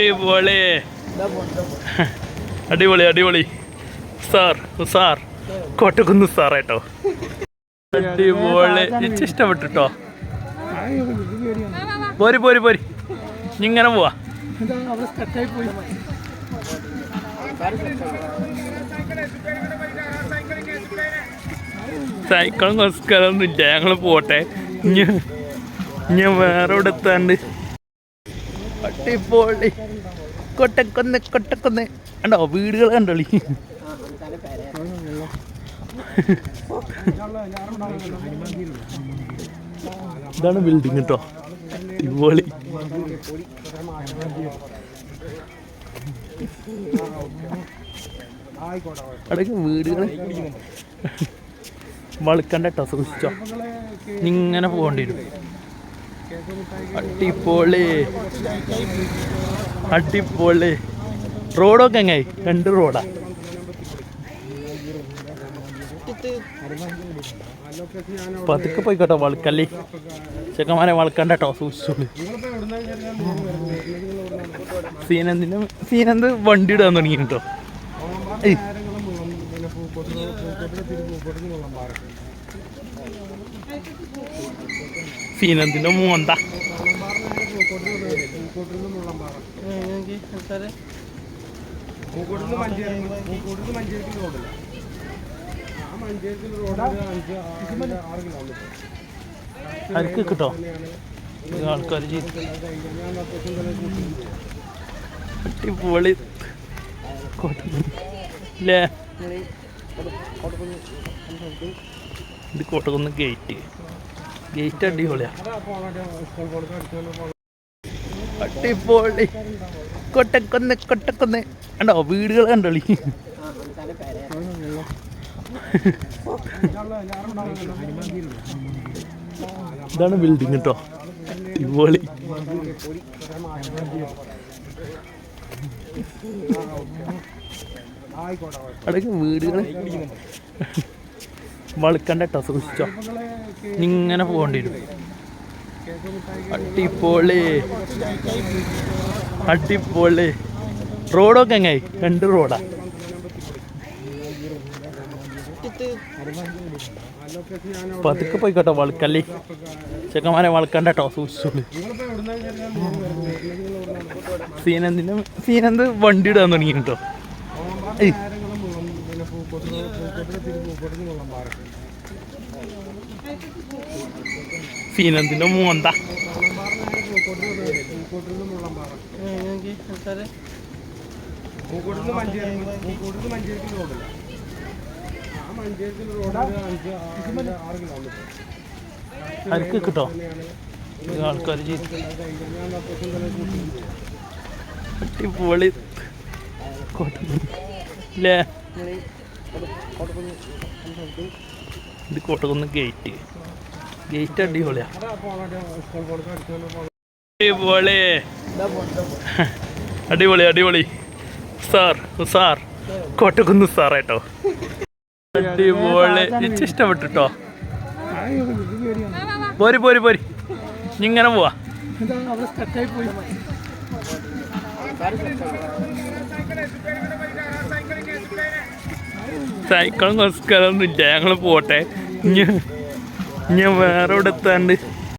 അടിപൊളി. അടിപൊളി അടിപൊളി. Sir sir. കോട്ടക്കുന്ന് സാറേട്ടോ അടിപൊളി. എനിക്ക് ഇഷ്ടപ്പെട്ടു കേട്ടോ പോരി പോരി. പോരി ഇങ്ങനെ പോവാ. സൈക്കിൾ നമസ്കാരം ഒന്നുമില്ല ഞങ്ങൾ പോട്ടെ. ഇനി വേറെ ഇവിടെ എത്താണ്ട് അടിപൊളി. കൊട്ടക്കൊന്ന് കൊട്ടക്കൊന്ന്. കണ്ടോ? വീടുകൾ കണ്ടോളി. ഇതാണ് ബിൽഡിങ് കേട്ടോ അടിപൊളി. അടക്ക വീടുകൾ വളക്കണ്ട കേട്ടോ സൂക്ഷിച്ചോ. ഇങ്ങനെ പോകേണ്ടി വരും. അടിപൊളി. അടിപൊളി. റോഡൊക്കെ എങ്ങായി? രണ്ട് റോഡാ. പതുക്കെ പോയിക്കോട്ടോ വളക്കല്ലി ചെക്കന്മാരെ വളക്കണ്ട കേട്ടോ സൂക്ഷിച്ചോളി സീനന്തിന് സീനന്ത് വണ്ടി ഇടാൻ തുടങ്ങി കേട്ടോ സീനന്തിന്റെ മോന്ത പൂക്കോട്ടുന്ന് മഞ്ചേരി പൂക്കോട്ടുന്ന് മഞ്ചേരിക്ക് റോഡില്ല ആ മഞ്ചേരിക്ക് റോഡ് ഒരു അഞ്ച് അഞ്ച് ആറ് കിലോമീറ്റർ അരക്ക് കിട്ടോ ആൾക്കാർ കൂട്ടി അടിപൊളി അല്ലേ ഇത് കോട്ടക്കുന്ന് ഗേറ്റ് ഗേറ്റ് അടിപൊളിയാ. അടിപൊളി. കൊട്ടക്കൊന്ന് കൊട്ടക്കൊന്ന്. കണ്ടോ? വീടുകൾ കണ്ടോളി. ഇതാണ് ബിൽഡിങ് കേട്ടോ ആയിക്കോട്ടെ അടക്ക വീടുകൾ വളക്കണ്ട കേട്ടോ ഇങ്ങനെ പോകേണ്ടി വരും അടിപൊളി. അടിപൊളി. റോഡൊക്കെ എങ്ങായി രണ്ട് റോഡാ. പതുക്കെ പോയിക്കോട്ടെ വളക്കല്ലേ ചെക്കന്മാരെ വളക്കണ്ട കേട്ടോ സൂക്ഷിച്ചോളി. സീനന്തിന് സീനന്ത് വണ്ടി ഇടാൻ തുടങ്ങി കേട്ടോ ഏയ് സീനന്തിന്റെ മോന്ത. മഞ്ചേരി മഞ്ചേരിക്ക് റോഡില്ല ആ മഞ്ചേരിക്ക് റോഡ് ഒരു അഞ്ച് അഞ്ച് ആറ് കിലോമീറ്റർ അരക്ക് കിട്ടോ? ആൾക്കാർ ഇല്ലേ അടിപൊളി. അല്ലേ ഇത് കോട്ടക്കുന്ന് ഗേറ്റ് ഗേറ്റ് അടിപൊളിയാ. അടിപൊളി. അടിപൊളി സാർ സാർ. കോട്ടക്കുന്ന് സാറേട്ടോ അടിപൊളി. എനിക്ക് ഇഷ്ടപ്പെട്ടു പോരി പോരി പോരി. ഇങ്ങനെ പോവാ. സൈക്കിൾ നമസ്കാരം ഒന്നുമില്ല ഞങ്ങൾ പോട്ടെ ഞാൻ വേറെ ഇവിടെ എത്താണ്ട്